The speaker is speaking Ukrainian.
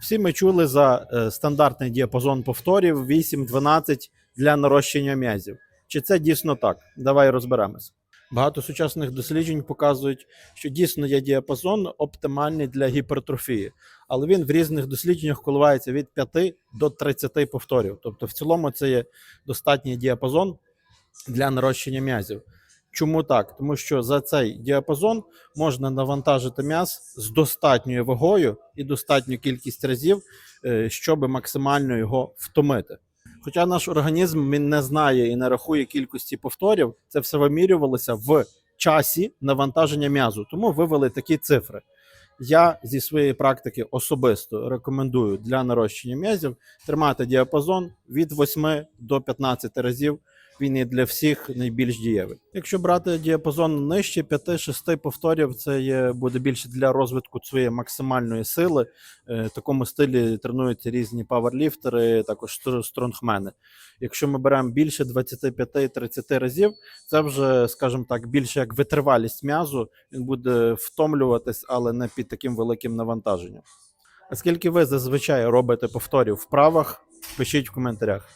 Всі ми чули за е, стандартний діапазон повторів 8-12 для нарощення м'язів. Чи це дійсно так? Давай розберемось. Багато сучасних досліджень показують, що дійсно є діапазон оптимальний для гіпертрофії, але він в різних дослідженнях коливається від 5 до 30 повторів. Тобто, в цілому це є достатній діапазон для нарощення м'язів. Чому так? Тому що за цей діапазон можна навантажити м'яз з достатньою вагою і достатню кількість разів, е, щоб максимально його втомити. Хоча наш організм він не знає і не рахує кількості повторів, це все вимірювалося в часі навантаження м'язу, тому вивели такі цифри. Я зі своєї практики особисто рекомендую для нарощення м'язів тримати діапазон від 8 до 15 разів. Він є для всіх найбільш дієвий. Якщо брати діапазон нижче 5-6 повторів, це є, буде більше для розвитку своєї максимальної сили. Е, В такому стилі тренуються різні паверліфтери, також стр- стронгмени. Якщо ми беремо більше 25-30 разів, це вже, скажімо так, більше як витривалість м'язу. Він буде втомлюватись, але не під таким великим навантаженням. А скільки ви зазвичай робите повторів в вправах, пишіть в коментарях.